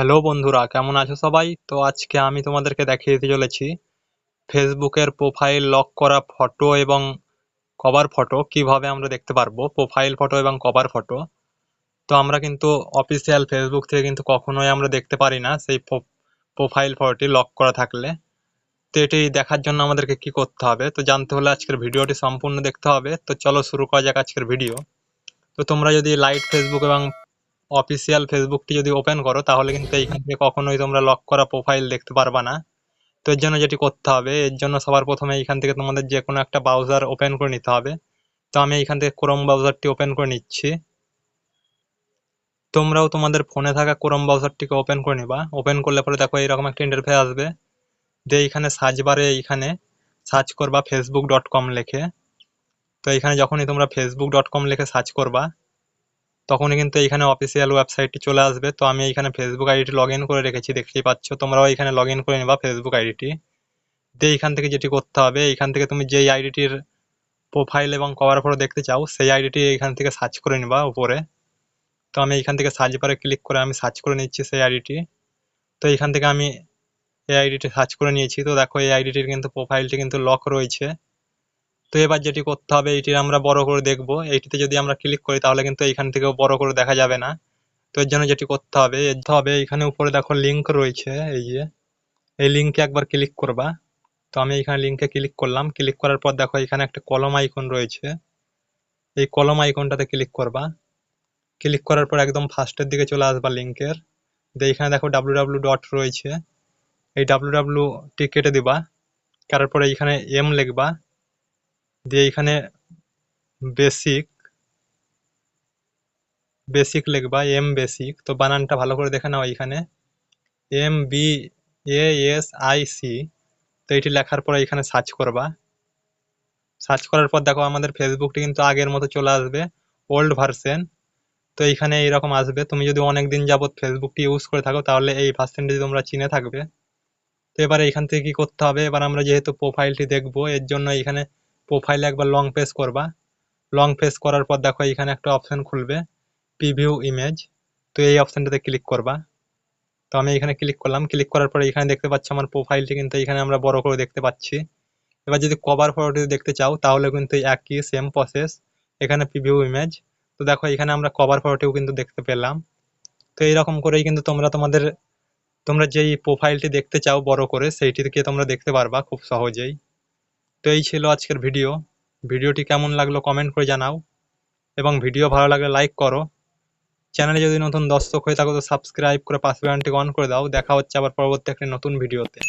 Hello বন্ধুরা, কেমন আছো সবাই? তো আজকে আমি তোমাদেরকে দেখিয়ে দিতে চলেছি ফেসবুকের প্রোফাইল লক করা ফটো এবং কভার ফটো কীভাবে আমরা দেখতে পারব প্রোফাইল ফটো এবং কভার ফটো তো আমরা কিন্তু অফিসিয়াল ফেসবুক থেকে কিন্তু কখনোই আমরা দেখতে পারি না সেই প্রোফাইল ফটোটি লক করা থাকলে। তো এটি দেখার জন্য আমাদেরকে কি করতে হবে? তো জানতে হলে আজকের ভিডিওটি সম্পূর্ণ দেখতে হবে। তো চলো শুরু করা যাক আজকের ভিডিও। তো তোমরা যদি লাইট ফেসবুক এবং অফিসিয়াল ফেসবুকটি যদি ওপেন করো, তাহলে কিন্তু এইখান থেকে কখনোই তোমরা লক করা প্রোফাইল দেখতে পারবা না। তো এর জন্য যেটি করতে হবে, এর জন্য সবার প্রথমে এইখান থেকে তোমাদের যে কোনো একটা ব্রাউজার ওপেন করে নিতে হবে। তো আমি এইখান থেকে ক্রোম ব্রাউজারটি ওপেন করে নিচ্ছি। তোমরাও তোমাদের ফোনে থাকা ক্রোম ব্রাউজারটিকে ওপেন করে নিবা। ওপেন করলে পরে দেখো এরকম একটা ইন্টারফেস আসবে। দিয়ে এইখানে সার্চ বারে এইখানে সার্চ করবা ফেসবুক ডট কম লেখে। তো এইখানে যখনই তোমরা ফেসবুক ডট কম লিখে সার্চ করবা তখনই কিন্তু এইখানে অফিসিয়াল ওয়েবসাইটটি চলে আসবে। তো আমি এইখানে ফেসবুক আইডিটি লগ করে রেখেছি, দেখতেই পাচ্ছ। তোমরাও এখানে লগ করে নিবা ফেসবুক আইডিটি দিয়ে এইখান থেকে যেটি করতে হবে এইখান থেকে তুমি যেই আইডিটির প্রোফাইল এবং কভার ফটো দেখতে চাও, সেই আইডিটি এইখান থেকে সার্চ করে নিবা উপরে। তো আমি এইখান থেকে সার্চ বারে ক্লিক করে আমি সার্চ করে নিচ্ছি সেই আইডিটি তো এইখান থেকে আমি এই আইডিটি সার্চ করে নিয়েছি। তো দেখো এই আইডিটির কিন্তু প্রোফাইলটি কিন্তু লক রয়েছে। তো এবার যেটি করতে হবে এইটি আমরা বড় করে দেখব। এইটিতে যদি আমরা ক্লিক করি, তাহলে কিন্তু এইখান থেকেও বড় করে দেখা যাবে না। তো এর জন্য যেটি করতে হবে, এর হবে, এখানে উপরে দেখো লিঙ্ক রয়েছে, এই যে। এই লিঙ্কে একবার ক্লিক করবা। তো আমি এখানে লিঙ্কে ক্লিক করলাম। ক্লিক করার পর দেখো এখানে একটা কলম আইকন রয়েছে। এই কলম আইকনটাতে ক্লিক করবা। ক্লিক করার পর একদম ফার্স্টের দিকে চলে আসবা লিঙ্কের এখানে দেখো ডাব্লু ডাব্লু ডট রয়েছে। এই ডাব্লু ডাব্লু টি কেটে দিবা। তারপরে এখানে এম লিখবা। দিয়ে এখানে বেসিক বেসিক লিখবা এম বেসিক তো বানানটা ভালো করে দেখে নাও এখানে। M B A S I C তো এটি লেখার পরে এখানে সার্চ করবা। সার্চ করার পর দেখো আমাদের ফেসবুকটি কিন্তু আগের মতো চলে আসবে ওল্ড ভার্সেন তো এইখানে এইরকম আসবে। তুমি যদি অনেক দিন যাবত ফেসবুকটি ইউজ করে থাকো, তাহলে এই ভার্সেনটি তোমরা চিনে থাকবে। তো এবার এইখান থেকে কি করতে হবে? এবার আমরা যেহেতু প্রোফাইলটি দেখব, এর জন্য এখানে প্রোফাইলে একবার লং প্রেস করবা। লং প্রেস করার পর দেখো এখানে একটা অপশান খুলবে প্রিভিউ ইমেজ তো এই অপশানটাতে ক্লিক করবা। তো আমি এখানে ক্লিক করলাম। ক্লিক করার পরে এখানে দেখতে পাচ্ছি আমার প্রোফাইলটি কিন্তু এখানে আমরা বড় করে দেখতে পাচ্ছি। এবার যদি কভার ফটোটি দেখতে চাও, তাহলে কিন্তু একই সেম প্রসেস এখানে প্রিভিউ ইমেজ তো দেখো এখানে আমরা কভার ফটোটিও কিন্তু দেখতে পেলাম। তো এইরকম করেই কিন্তু তোমরা তোমাদের, তোমরা যেই প্রোফাইলটি দেখতে চাও বড় করে, সেইটিকে তোমরা দেখতে পারবা খুব সহজেই। তো এই ছিল আজকের ভিডিও। ভিডিওটি কেমন লাগল কমেন্ট করে জানাও এবং ভিডিও ভালো লাগলে লাইক করো। চ্যানেলে যদি নতুন দর্শক হয়ে থাকো তো সাবস্ক্রাইব করে পাশে বাটনটি অন করে দাও। দেখা হচ্ছে আবার পরবর্তী একটি নতুন ভিডিওতে।